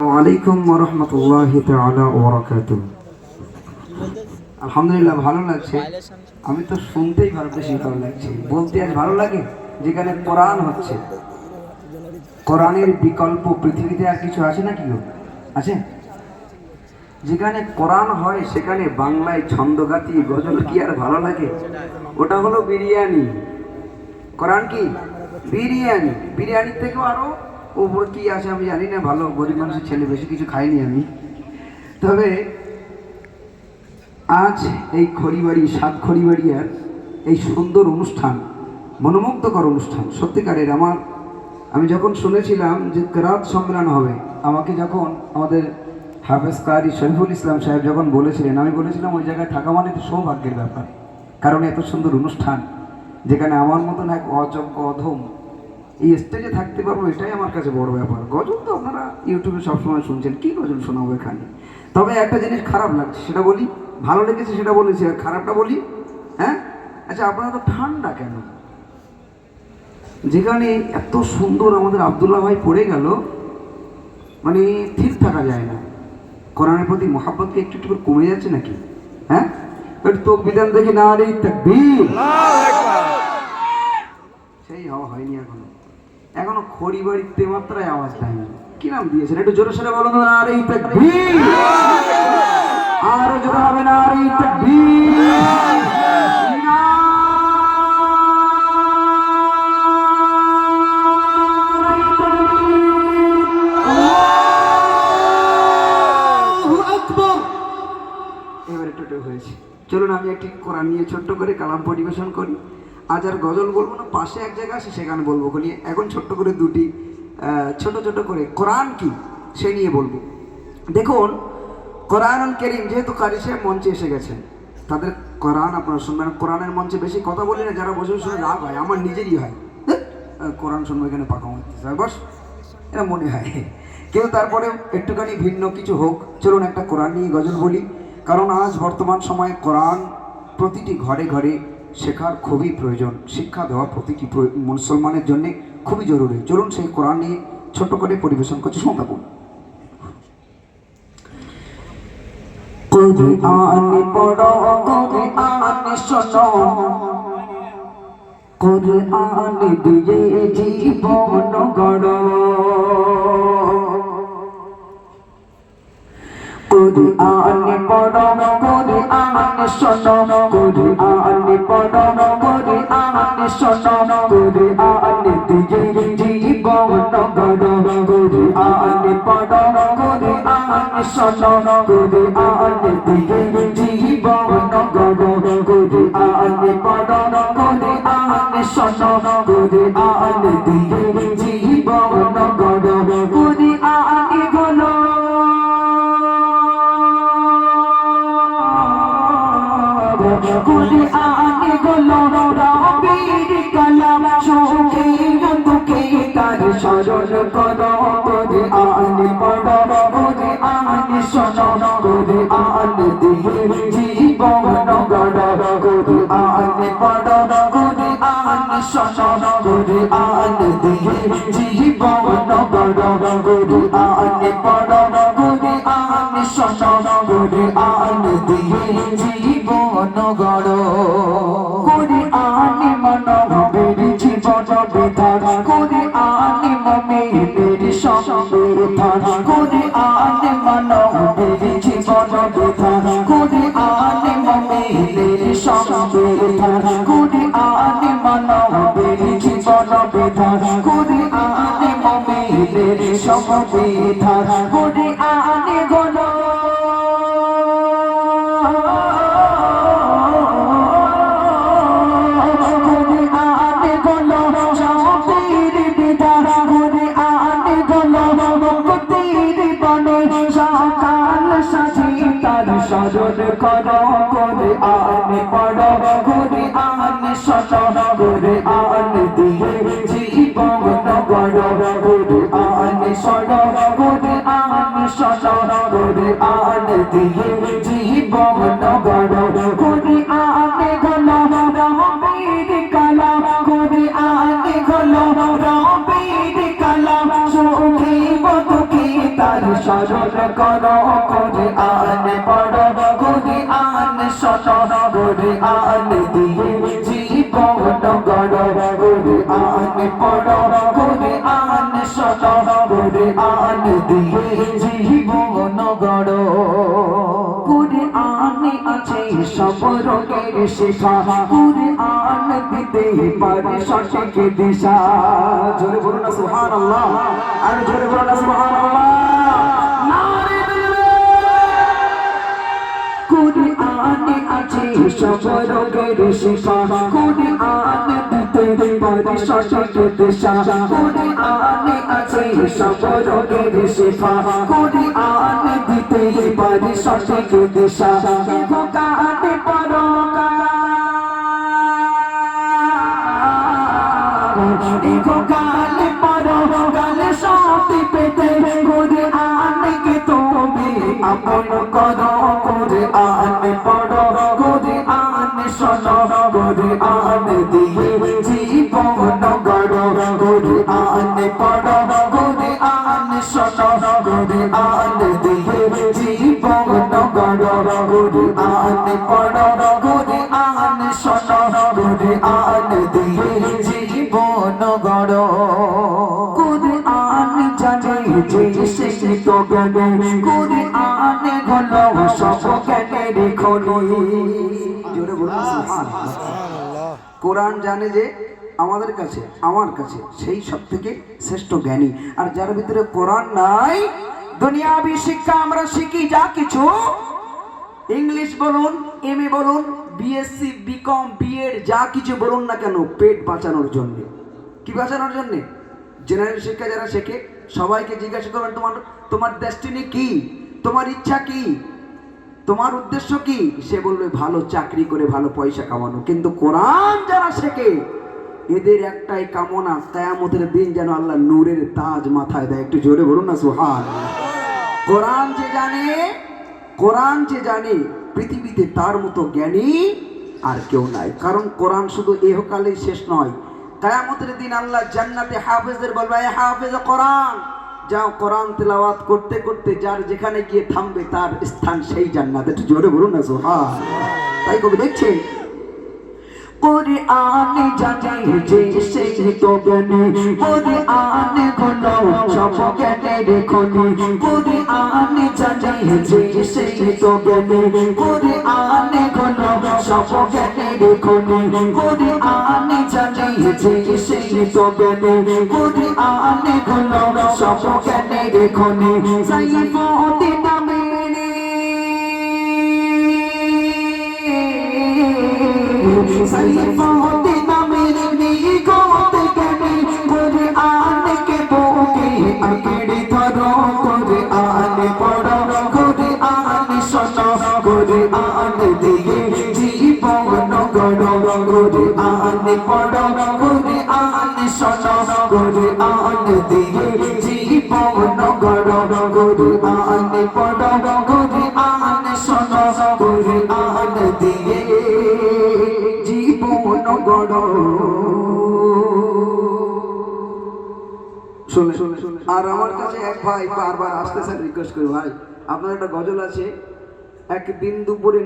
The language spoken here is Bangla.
আলাইকুম রহমতুল্লাহ ওবরাকাতুহ। আলহামদুলিল্লাহ ভালো লাগছে। আমি তো শুনতেই ভালো বেশি ভালো লাগছে। বলতে আজ ভালো লাগে যেখানে কোরআন হচ্ছে। কোরআনের বিকল্প পৃথিবীতে আর কিছু আছে নাকি গো? আছে? যেখানে কোরআন হয়, সেখানে বাংলায় ছন্দগাতি গজল কি আর ভালো লাগে? ওটা হলো বিরিয়ানি। কোরআন কি? বিরিয়ানি। বিরিয়ানির থেকেও আরও ওপরে কি আছে আমি জানি না, ভালো, গরিব মানুষের ছেলে, বেশি কিছু খাইনি আমি। তবে আজ এই খড়িবাড়ি, সাত খড়িবাড়িয়ার এই সুন্দর অনুষ্ঠান, মনোমুগ্ধকর অনুষ্ঠান, সত্যিকারের আমার, আমি যখন শুনেছিলাম যে কেরাত সম্মেলন হবে, আমাকে যখন আমাদের হাফেজ কারি শরীফুল ইসলাম সাহেব যখন বলেছিলেন, আমি বলেছিলাম ওই জায়গায় থাকা মানে তো সৌভাগ্যের ব্যাপার, কারণ এত সুন্দর অনুষ্ঠান, যেখানে আমার মতন এক অযোগ্য, অধম এই স্টেজে থাকতে পারব এটাই আমার কাছে বড় ব্যাপার। গজল তো আপনারা ইউটিউবে সবসময় শুনছেন কি গজল শোনাবো এখানে? তবে একটা জিনিস খারাপ লাগছে সেটা বলি ভালো লেগেছে সেটা বলেছি আর খারাপটা বলি হ্যাঁ? আচ্ছা আপনারা তো ঠান্ডা কেন? যেখানে এত সুন্দর আমাদের আবদুল্লাহ ভাই পড়ে গেল মানে ঠিক থাকা যায় না। কোরআনের প্রতি মহাব্বত কি একটু একটু করে কমে যাচ্ছে নাকি? হ্যাঁ? একটু তোক বিধান দেখি না রে তাকবীর। সেই হওয়া হয়নি এখনও। এখনও খড়ি বাড়িতে মাত্রায় আওয়াজ দেয়নি। কি নাম দিয়েছেন? একটু জোরে সোরে বলুন না রে তাকবীর। আরও জোরে হবে না রে তাকবীর। এবার একটু একটু হয়েছে। চলুন, আমি একটি কোরআন নিয়ে ছোট্ট করে কালাম পরিবেশন করি। আজ আর গজল বলব না পাশে এক জায়গা আছে সেখানে বলব নিয়ে এখন ছোট্ট করে দুটি ছোট ছোট করে। কোরআন কি সে নিয়ে বলব। দেখুন কোরআনুল করিম যেহেতু কারি সাহেব মঞ্চে এসে গেছেন তাদের কোরআন আপনারা শুনবেন। কোরআনের মঞ্চে বেশি কথা বলি না যারা বসে শুনে রাগ হয় আমার নিজেরই হয়। আহ, কোরআন শুনব এখানে পাকা মারতেছে হয় বস এটা মনে হয়। কিন্তু তারপরে একটুখানি ভিন্ন কিছু হোক চলুন একটা কোরআন নিয়ে গজল বলি। কারণ আজ বর্তমান সময়ে কোরআন প্রতিটি ঘরে ঘরে শেখার খুবই প্রয়োজন, শিক্ষা দেওয়া প্রতিটি মুসলমানের জন্য খুবই জরুরি। চলুন সেই কোরআন নিয়ে ছোট করে পরিবেশন করছি শুনতে থাকুন। কোরআন পড়ো, কোরআন শোনো। কোরআন দিয়ে জীবন গড়ো। কোরআন পড়ো কোরআন শোনো কোরআন পড়ো কোরআন শোনো কোরআন দিয়ে জীবন গড়ো কোরআন পড়ো কোরআন শোনো কোরআন দিয়ে জীবন গড়ো কোরআন পড়ো কোরআন শোনো কোরআন দিয়ে জীবন গড়ো কোরআন কুরআনগুলো রবির কালাম সুখে দুঃখে তার স্মরণ করো কুরআন পড়ো কুরআন শোনো কুরআন দিয়ে জীবন গড়ো কুরআন পড়ো কুরআন শোনো কুরআন দিয়ে জীবন গড়ো কুরআন পড়ো কুরআন শোনো কুরআন দিয়ে জীবন গড় করে আনি মানবের জীবন বিধান। করে আনি মমের সঙ্গে ধান করে আনি মানবের জীবন বিধান। করে আনি মমের সঙ্গে ধান করে আনি মানবের জীবন বিধান। করে আনি মমের সঙ্গে ধান করে আনি স্মরণ করো আনে পড়ো করে আনে শোনো করে আনে দিয়ে জীবন গড়ো করে আনে শোনো করে আনে শোনো করে আনে দিয়ে জীবন গড়ো করে আনে গলো রবির কালাম, করে আনে গলো রবির কালাম। সুখী বদুখী তার স্মরণ করো, করে আন দিয়ে জীবন গড়ো করে আন পড়ো করে আন শোনো করে আন দিয়ে জীবন গড়ো করে আনে আছে সব রোগের শিখা করে আন দিতে পারে সঠিক দিশা জোরে বলুন সুহান আল্লাহ আর জোরে বলুন সুহান আল্লাহ আছে সব রোগের শিখা করে আন দিতে পারে সঠিক দিশা করে আনে আছে সব রোগের শিখা করে আন দিতে পারে সঠিক দিশা কাটে পরকা কালে পরো কালে সত্যি পেতে। করে আনে কে তুমি? আপন করো। করে আনে পড়ো করে আনে শোনো করে আনে দিয়ে জীবন গড়ো করে আনে পড়ো করে আনে শোনো করে আনে দিয়ে জীবন গড়ো করে আনে পড়ো করে আনে শোনো করে আনে দিয়ে জীবন গড় করে আন জানে যে সে তো জ্ঞানে করে খনি জোরে বলুন কোরআন জানে যে আমাদের কাছে আমার কাছে সেই সব থেকে শ্রেষ্ঠ জ্ঞানী। আর যার ভিতরে কোরআন নাই দুনিয়াবি শিক্ষা আমরা শিখি যা কিছু। ইংলিশ বলুন এম এ বলুন বিএসসি বিকম বিএড যা কিছু বলুন না কেন পেট বাঁচানোর জন্য। কি বাঁচানোর জন্য? জেনারেল শিক্ষা যারা শেখে সবাইকে জিজ্ঞাসা করবেন তোমার তোমার ডেস্টিনি কি? তোমার ইচ্ছা কি? তোমার উদ্দেশ্য কি? সে বলবে, ভালো চাকরি করে ভালো পয়সা কামানো। কিন্তু কোরআন যারা শেখে, এদের একটাই কামনা, কেয়ামতের দিন যেন আল্লাহ নূরের তাজ মাথায় দেয়। একটু জোরে বলুন না সুহান কোরআন যে জানে, কোরআন যে জানে, পৃথিবীতে তার মতো জ্ঞানী আর কেউ নাই। কারণ কোরআন শুধু এহকালেই শেষ নয়। কায়ামতের দিন আল্লাহ জান্নাতে হাফেজদের বলবে, "এ হাফেজ কোরআন। যাও কোরআন তেলাওয়াত করতে করতে যার যেখানে গিয়ে থামবে তার স্থান সেই জান্নাতে। জোরে বলুন না সোহা তাই কবি দেখছেন? করে আনে জানে যে সেই তো জ্ঞানে করে আনে ঘন সব জ্ঞানের খনি করে আনে জানে যে সেই তো জ্ঞানে করে আনে সব জ্ঞানের খনি করে আনে জানে যে সেই তো জ্ঞানে করে আনে সব জ্ঞানের খনি সাইফতে নামে পড়ো করে আনে শোনো করে আনে দিয়ে জীবন গড়ো করে আনে পড়ো করে আনে শোনো করে আনে দিয়ে গড়। শুনে আর আমার কাছে এক ভাই বারবার আসতেছেন রিকোয়েস্ট করি ভাই। আপনার একটা গজল আছে, এক একদিন দুপুরে